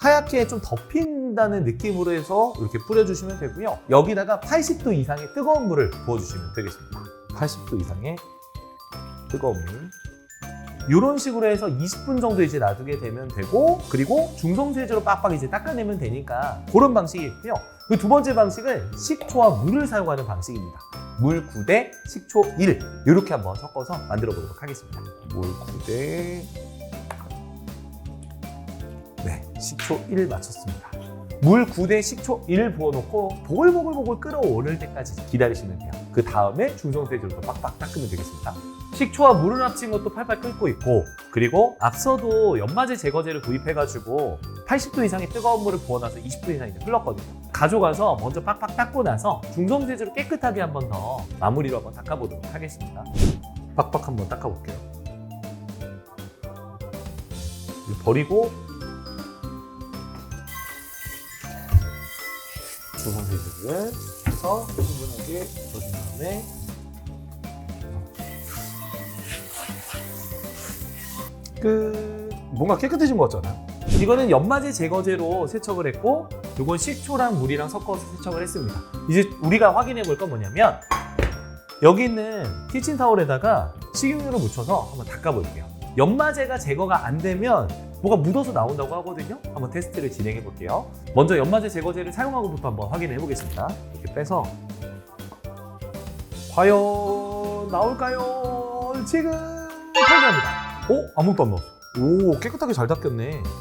하얗게 좀 덮인다는 느낌으로 해서 이렇게 뿌려주시면 되고요. 여기다가 80도 이상의 뜨거운 물을 부어주시면 되겠습니다. 80도 이상의 뜨거운 물. 이런 식으로 해서 20분 정도 이제 놔두게 되면 되고 그리고 중성 세제로 빡빡 이제 닦아내면 되니까 그런 방식이 있고요. 그 두 번째 방식은 식초와 물을 사용하는 방식입니다. 물 9대 식초 1 이렇게 한번 섞어서 만들어 보도록 하겠습니다. 물 9대 네 식초 1 맞췄습니다. 물 9대 식초 1 부어놓고 보글보글보글 끓어오를 때까지 기다리시면 돼요. 그 다음에 중성세제로 또 빡빡 닦으면 되겠습니다. 식초와 물을 합친 것도 팔팔 끓고 있고 그리고 앞서도 연마제 제거제를 구입해가지고 80도 이상의 뜨거운 물을 부어놔서 20분 이상 이제 흘렀거든요. 가져가서 먼저 빡빡 닦고 나서 중성세제로 깨끗하게 한 번 더 마무리로 한번 닦아보도록 하겠습니다. 빡빡 한번 닦아볼게요. 버리고 중성세제를 해서 충분하게 넣어준 다음에 끝. 뭔가 깨끗해진 것 같잖아요. 이거는 연마제 제거제로 세척을 했고, 이건 식초랑 물이랑 섞어서 세척을 했습니다. 이제 우리가 확인해 볼 건 뭐냐면, 여기 있는 키친타올에다가 식용유를 묻혀서 한번 닦아볼게요. 연마제가 제거가 안 되면 뭐가 묻어서 나온다고 하거든요. 한번 테스트를 진행해 볼게요. 먼저 연마제 제거제를 사용하고부터 한번 확인해 보겠습니다. 이렇게 빼서 과연 나올까요? 지금 확인합니다. 오 아무것도 안 나왔어. 오 깨끗하게 잘 닦였네.